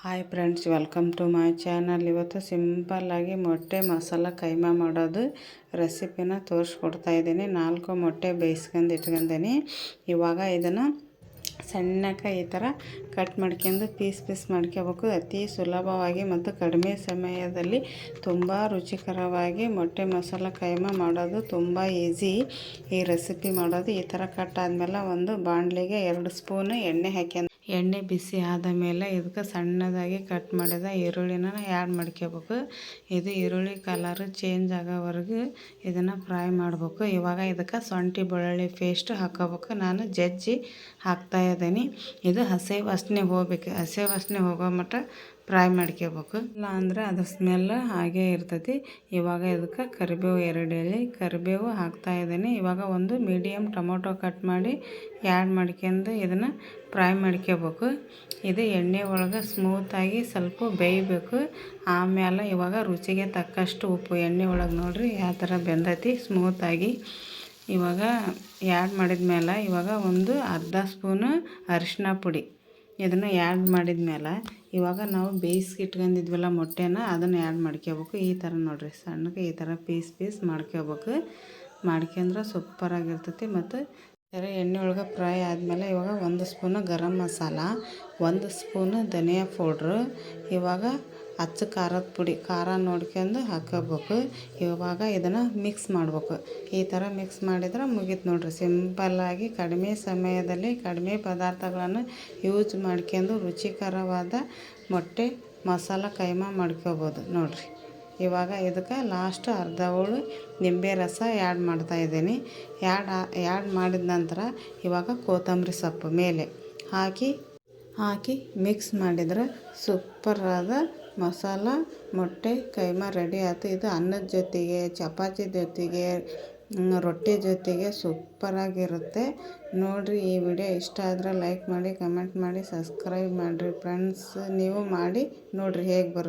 Hi friends welcome to my channel ಇವತ್ತು ಸಿಂಪಲ್ಲಾಗಿ ಮೊಟ್ಟೆ ಮಸಾಲ ಕೈಮಾ ಮಾಡೋದು ರೆಸಿಪಿನ ತೋರಿಸ್ಕೊಡ್ತಾ ಇದ್ದೀನಿ. ನಾಲ್ಕು ಮೊಟ್ಟೆ ಬೇಯಿಸ್ಕೊಂಡು ಇಟ್ಕೊಂಡೀನಿ ಇವಾಗ ಇದನ್ನು ಸಣ್ಣಕ್ಕೆ ಈ ಥರ ಕಟ್ ಮಾಡ್ಕೊಂಡು ಪೀಸ್ ಪೀಸ್ ಮಾಡ್ಕೋಬೇಕು. ಅತಿ ಸುಲಭವಾಗಿ ಮತ್ತು ಕಡಿಮೆ ಸಮಯದಲ್ಲಿ ತುಂಬ ರುಚಿಕರವಾಗಿ ಮೊಟ್ಟೆ ಮಸಾಲ ಕೈಮಾ ಮಾಡೋದು ತುಂಬ ಈಸಿ ಈ ರೆಸಿಪಿ ಮಾಡೋದು ಈ ಥರ ಕಟ್ ಆದಮೇಲೆ ಒಂದು ಬಾಣಲಿಗೆ ಎರಡು ಸ್ಪೂನು ಎಣ್ಣೆ ಹಾಕ್ಯಂಡು ಎಣ್ಣೆ ಬಿಸಿ ಆದ ಮೇಲೆ ಇದಕ್ಕೆ ಸಣ್ಣದಾಗಿ ಕಟ್ ಮಾಡಿದ ಈರುಳ್ಳಿನ ಆ್ಯಡ್ ಮಾಡ್ಕೋಬೇಕು ಇದು ಈರುಳ್ಳಿ ಕಲರ್ ಚೇಂಜ್ ಆಗೋವರೆಗೂ ಇದನ್ನು ಫ್ರೈ ಮಾಡಬೇಕು. ಇವಾಗ ಇದಕ್ಕೆ ಸೊಂಟಿ ಬೆಳ್ಳುಳ್ಳಿ ಪೇಸ್ಟ್ ಹಾಕೋಬೇಕು ನಾನು ಜಜ್ಜಿ ಹಾಕ್ತಾಯಿದ್ದೀನಿ ಇದು ಹಸಿ ವಾಸನೆ ಹೋಗ್ಬೇಕು. ಹಸಿ ವಾಸನೆ ಹೋಗೋ ಮಟ್ಟ ಫ್ರೈ ಮಾಡ್ಕೋಬೇಕು ಇಲ್ಲ ಅಂದರೆ ಅದು ಸ್ಮೆಲ್ ಹಾಗೇ ಇರ್ತೈತಿ. ಇವಾಗ ಇದಕ್ಕೆ ಕರಿಬೇವು ಎರಡು ಎಲೆ, ಕರಿಬೇವು ಹಾಕ್ತಾಯಿದ್ದೀನಿ ಇವಾಗ ಒಂದು ಮೀಡಿಯಮ್ ಟೊಮೊಟೊ ಕಟ್ ಮಾಡಿ ಆ್ಯಡ್ ಮಾಡ್ಕೊಂಡು ಇದನ್ನು ಫ್ರೈ ಮಾಡ್ಕೋಬೇಕು ಇದು ಎಣ್ಣೆ ಒಳಗೆ ಸ್ಮೂತಾಗಿ ಸ್ವಲ್ಪ ಬೇಯಬೇಕು. ಆಮೇಲೆ ಇವಾಗ ರುಚಿಗೆ ತಕ್ಕಷ್ಟು ಉಪ್ಪು. ಎಣ್ಣೆ ಒಳಗೆ ನೋಡಿರಿ ಯಾವ ಥರ ಬೆಂದೈತಿ. ಸ್ಮೂತಾಗಿ ಇವಾಗ ಆ್ಯಡ್ ಮಾಡಿದ ಮೇಲೆ ಇವಾಗ ಒಂದು ಅರ್ಧ ಸ್ಪೂನು ಅರಿಶಿನ ಪುಡಿ. ಇದನ್ನು ಆ್ಯಡ್ ಮಾಡಿದ್ಮೇಲೆ ಇವಾಗ ನಾವು ಬೇಯಿಸಿ ಇಟ್ಕೊಂಡಿದ್ವಲ್ಲ ಮೊಟ್ಟೆನ ಅದನ್ನು ಆ್ಯಡ್ ಮಾಡ್ಕೋಬೇಕು ಈ ಥರ ನೋಡಿರಿ, ಸಣ್ಣಗೆ ಈ ಥರ ಪೀಸ್ ಪೀಸ್ ಮಾಡ್ಕೋಬೇಕು ಮಾಡ್ಕೊಂಡ್ರೆ ಸೂಪರಾಗಿರ್ತೈತಿ ಮತ್ತು ಥರ ಎಣ್ಣೆ ಒಳಗೆ ಫ್ರೈ ಆದಮೇಲೆ ಇವಾಗ ಒಂದು ಸ್ಪೂನು ಗರಂ ಮಸಾಲ, ಒಂದು ಸ್ಪೂನು ಧನಿಯಾ ಪೌಡ್ರು ಇವಾಗ ಅಚ್ಚ ಖಾರದ ಪುಡಿ, ಖಾರ ನೋಡ್ಕೊಂಡು ಹಾಕೋಬೇಕು. ಇವಾಗ ಇದನ್ನು ಮಿಕ್ಸ್ ಮಾಡ್ಬೇಕು. ಈ ಥರ ಮಿಕ್ಸ್ ಮಾಡಿದ್ರೆ ಮುಗೀತು ನೋಡಿರಿ. ಸಿಂಪಲ್ಲಾಗಿ ಕಡಿಮೆ ಸಮಯದಲ್ಲಿ ಕಡಿಮೆ ಪದಾರ್ಥಗಳನ್ನು ಯೂಸ್ ಮಾಡ್ಕೊಂಡು ರುಚಿಕರವಾದ ಮೊಟ್ಟೆ, ಮಸಾಲ ಕೈಮಾ ಮಾಡ್ಕೋಬೋದು ನೋಡಿರಿ. ಇವಾಗ ಇದಕ್ಕೆ ಲಾಸ್ಟ್ ಅರ್ಧ ಹೋಳು ನಿಂಬೆ ರಸ ಆ್ಯಡ್ ಮಾಡ್ತಾಯಿದ್ದೀನಿ ಆ್ಯಡ್ ಆ್ಯಡ್ ಮಾಡಿದ ನಂತರ ಇವಾಗ ಕೊತ್ತಂಬರಿ ಸೊಪ್ಪು ಮೇಲೆ ಹಾಕಿ ಹಾಕಿ ಮಿಕ್ಸ್ ಮಾಡಿದರೆ ಸೂಪರಾದ ಮಸಾಲ, ಮೊಟ್ಟೆ, ಕೈಮಾ ರೆಡಿ ಆಯ್ತು ಇದು ಅನ್ನದ ಜೊತೆಗೆ, ಚಪಾತಿ ಜೊತೆಗೆ ರೊಟ್ಟಿ ಜೊತೆಗೆ ಸೂಪರಾಗಿರುತ್ತೆ. ನೋಡಿರಿ, ಈ ವಿಡಿಯೋ ಇಷ್ಟ ಆದರೆ ಲೈಕ್ ಮಾಡಿ ಕಮೆಂಟ್ ಮಾಡಿ ಸಬ್ಸ್ಕ್ರೈಬ್ ಮಾಡಿರಿ ಫ್ರೆಂಡ್ಸ್ ನೀವು ಮಾಡಿ ನೋಡಿರಿ ಹೇಗೆ ಬರುತ್ತೆ.